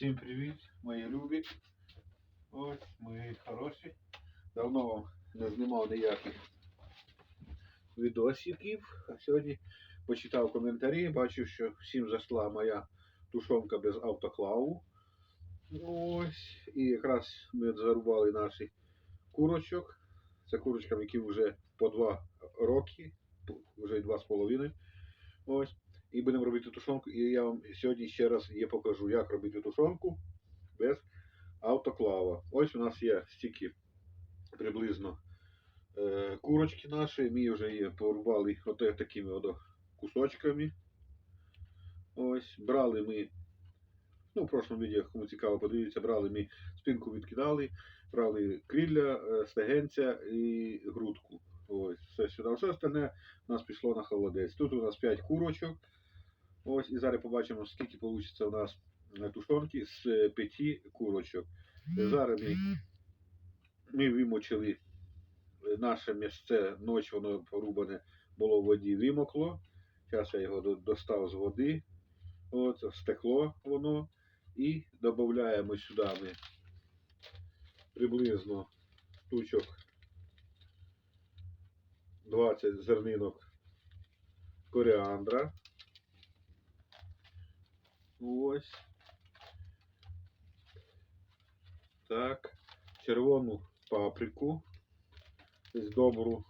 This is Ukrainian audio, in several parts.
Всім привіт, мої любі. Ось мої хороші. Давно вам не знімав ніяких відосиків. А сьогодні почитав коментарі, бачив, що всім зайшла моя тушонка без автоклаву. Ось. І якраз ми зарубали наші курочок. Це курочкам, які вже по два роки, вже й два з половиною. Ось. І будемо робити тушонку. І я вам сьогодні ще раз її покажу, як робити тушонку без автоклава. Ось у нас є стільки приблизно е, курочки наші. Ми вже її порубали от такими от кусочками. Ось, брали ми, ну, в прошлому відео, кому цікаво, подивіться, брали ми спинку відкидали, брали крилля, е, стегенця і грудку. Ось, все сюди. Все остальне у нас пішло на холодець. Тут у нас 5 курочок. Ось і зараз побачимо, скільки вийде у нас е, тушонки з е, п'яти курочок. Зараз ми, ми вимочили е, наше місце, ніч воно порубане було в воді, вимокло. Зараз я його достав з води. От, стекло воно. І додаємо сюди ми приблизно штучок 20 зернинок коріандра. Ось. Так. Червону паприку. Десь добру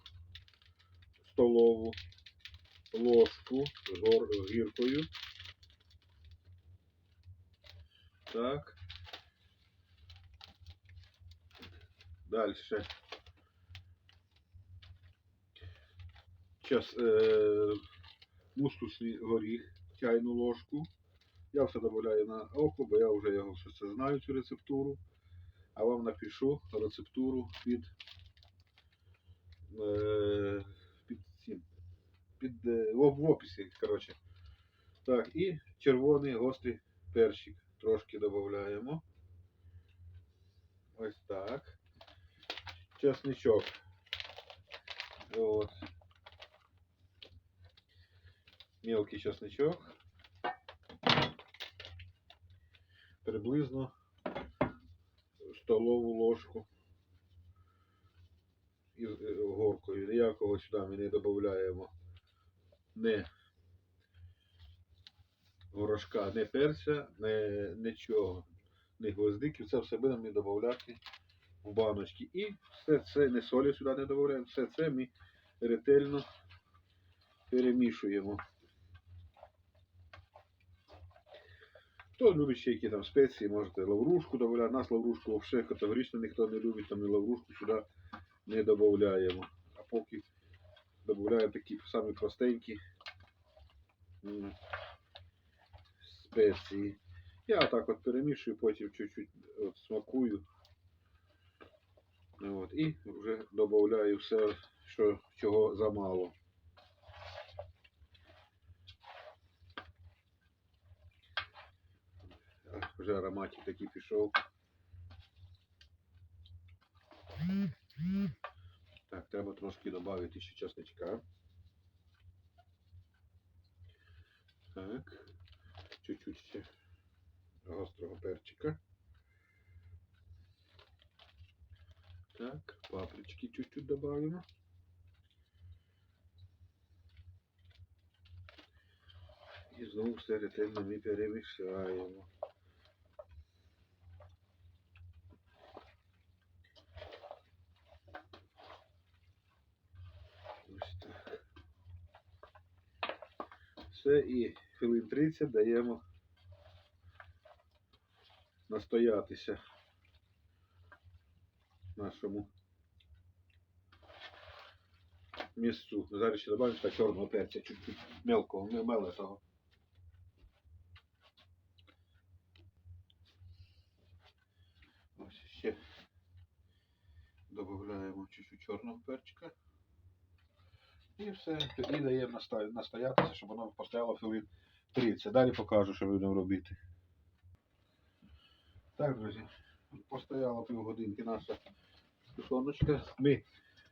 столову ложку з гіркою. Так. Дальше. Сейчас е, мускусний горіх, чайну ложку. Я все додаю на око, бо я вже його все це знаю, цю рецептуру. А вам напишу рецептуру під, е, під цим. Під, е, в, описі, коротше. Так, і червоний гострий перчик трошки додаємо. Ось так. Чесничок. От. Мелкий чесничок. Приблизно столову ложку із е, горкою. Ніякого сюди ми не додаємо не горошка, не перця, не нічого, не гвоздиків. Це все будемо ми додавати в баночки. І все це не солі сюди не додаємо, все це ми ретельно перемішуємо. Хто любить ще які там спеції, можете лаврушку додати. Нас лаврушку взагалі категорично ніхто не любить, там і лаврушку сюди не додаємо. А поки додаємо такі самі простенькі спеції. Я так от перемішую, потім чуть-чуть смакую. Ну От, і вже додаю все, що, чого замало. Вже ароматик такий пішов. Так, треба трошки додати ще чесночка. Так. Чуть-чуть ще гострого перчика. Так, папрички чуть-чуть добавимо. І знову все ретельно ми перемішаємо. Ось так. Все і хвилин 30 даємо настоятися нашому місцю. Зараз ще сюди чорного перця, чуть-чуть мелкого, не мелитого. Ось ще додаємо чуть-чуть чорного перчика. І все. Тоді даємо настоятися, щоб воно постояло хвилин 30. Далі покажу, що будемо робити. Так, друзі, постояла півгодинки наша тушоночка. Ми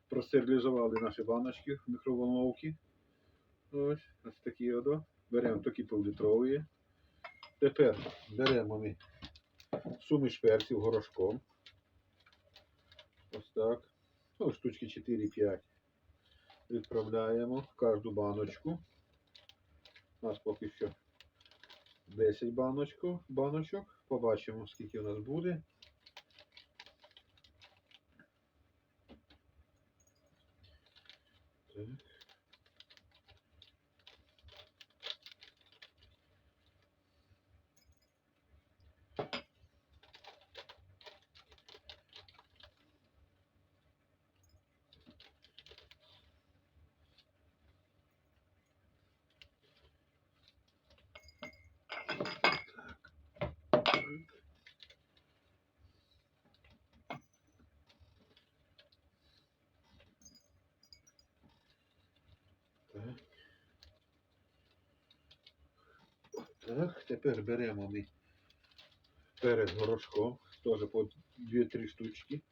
простерилізували наші баночки в мікроволновці. Ось, ось такі одо. Беремо такі півлітрові. Тепер беремо ми суміш перців горошком. Ось так. Ну, штучки 4-5. Відправляємо в кожну баночку. У нас поки що 10 баночку, баночок. Побачимо, скільки у нас буде. Так. Так, тепер беремо ми перед горошком, теж по 2-3 штучки.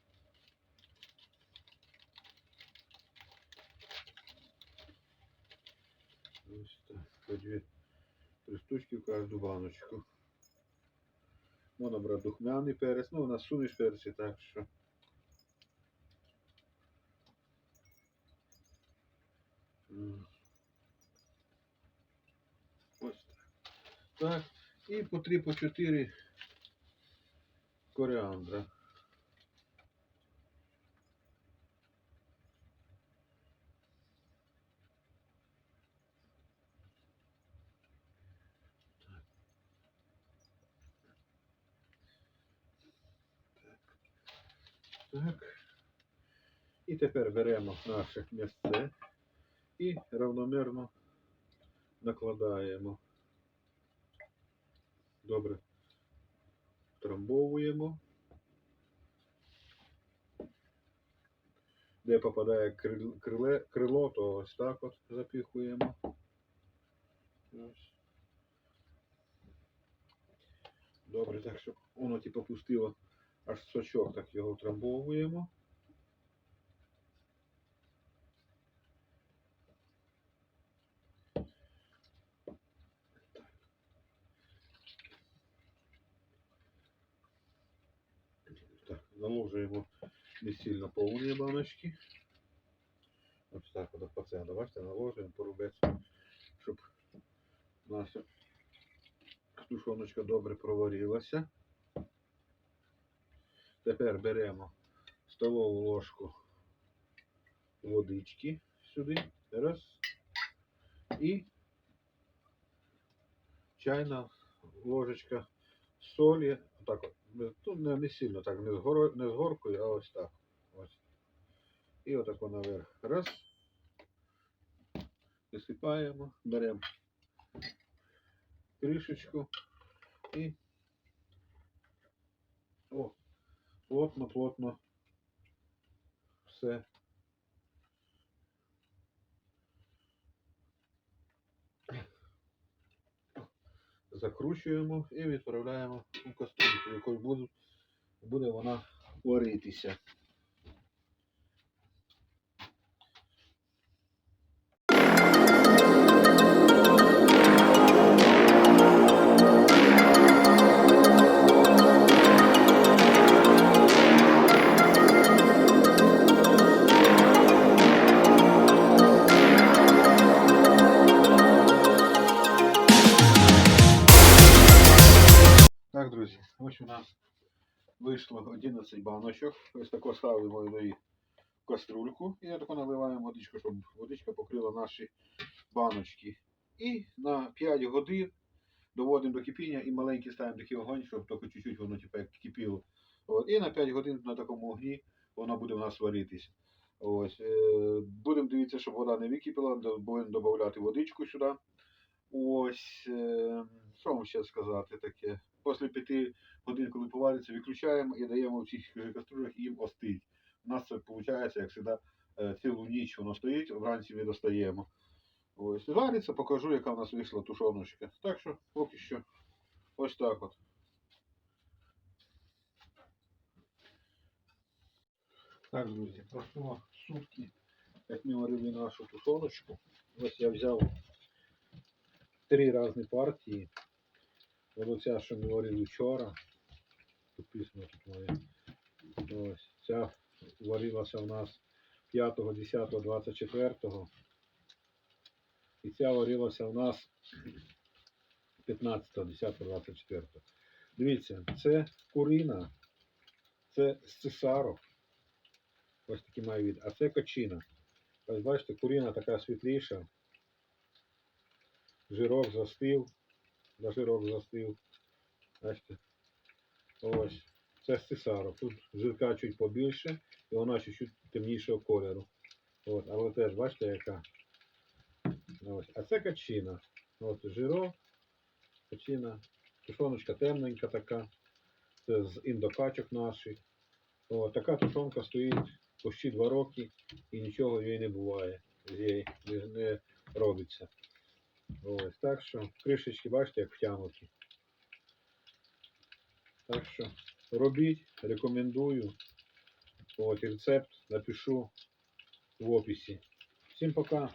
Ось так, по 2 3 штучки в кожну баночку. Можна брати духмяний перець, ну у нас суміш перці, так що. М. Ось так. Так. І по 3 по 4 коріандра. Так. І тепер беремо наше м'ясце і равномірно накладаємо. Добре. Трамбовуємо. Де попадає крил- криле, крило, то ось так от запіхуємо. Добре, так, щоб воно типу пустило аж сочок, так його втрамбовуємо. Так, наложуємо не сильно повні баночки. Ось так от по центру. Бачите, наложуємо порубець, щоб наша тушоночка добре проварилася. Тепер беремо столову ложку водички сюди. Раз. І чайна ложечка солі. Так от. Тут не, не сильно так, не з, не з горкою, а ось так. Ось. І отако наверх. Раз. Висипаємо, беремо кришечку і о, плотно, плотно все. Закручуємо і відправляємо у якої буде, буде вона варитися. 11 баночок. Ось тако ставимо її в каструльку і тако наливаємо водичку, щоб водичка покрила наші баночки. І на 5 годин доводимо до кипіння і маленький ставимо такий огонь, щоб тільки чуть-чуть воно типу, як кипіло. От, і на 5 годин на такому огні воно буде у нас варитись. Ось, е, будемо дивитися, щоб вода не википіла, будемо додати водичку сюди. Ось, е, що вам ще сказати таке? Після п'яти годин, коли повариться, виключаємо і даємо в цих же каструлях їм остить. У нас це виходить, як завжди, е, цілу ніч воно стоїть, вранці ми достаємо. Ось, вариться, покажу, яка в нас вийшла тушоночка. Так що поки що ось так от. Так, друзі, пройшло сутки, як ми варили нашу тушоночку. Ось я взяв три різні партії. Оця, що ми варили вчора. підписано тут моє. Ось. Ця варилася у нас 5, 10, 24. І ця варилася у нас 15, 10, 24. Дивіться, це курина, це з цесарок. Ось такий має від. А це качина. Ось бачите, курина така світліша. Жирок застив. Да, жирок застив. Бачите? Ось. Це з. Тут жирка чуть побільше, і вона чуть-чуть темнішого кольору. От, але теж бачите, яка. Ось. А це качина. От жирок, качина. Тушоночка темненька така. Це з індокачок наших. О, така тушонка стоїть почти два роки і нічого їй не буває. Не, не робиться. Ось так що кришечки, бачите, як втягнуті. Так що робіть, рекомендую. От, рецепт напишу в описі. Всім пока.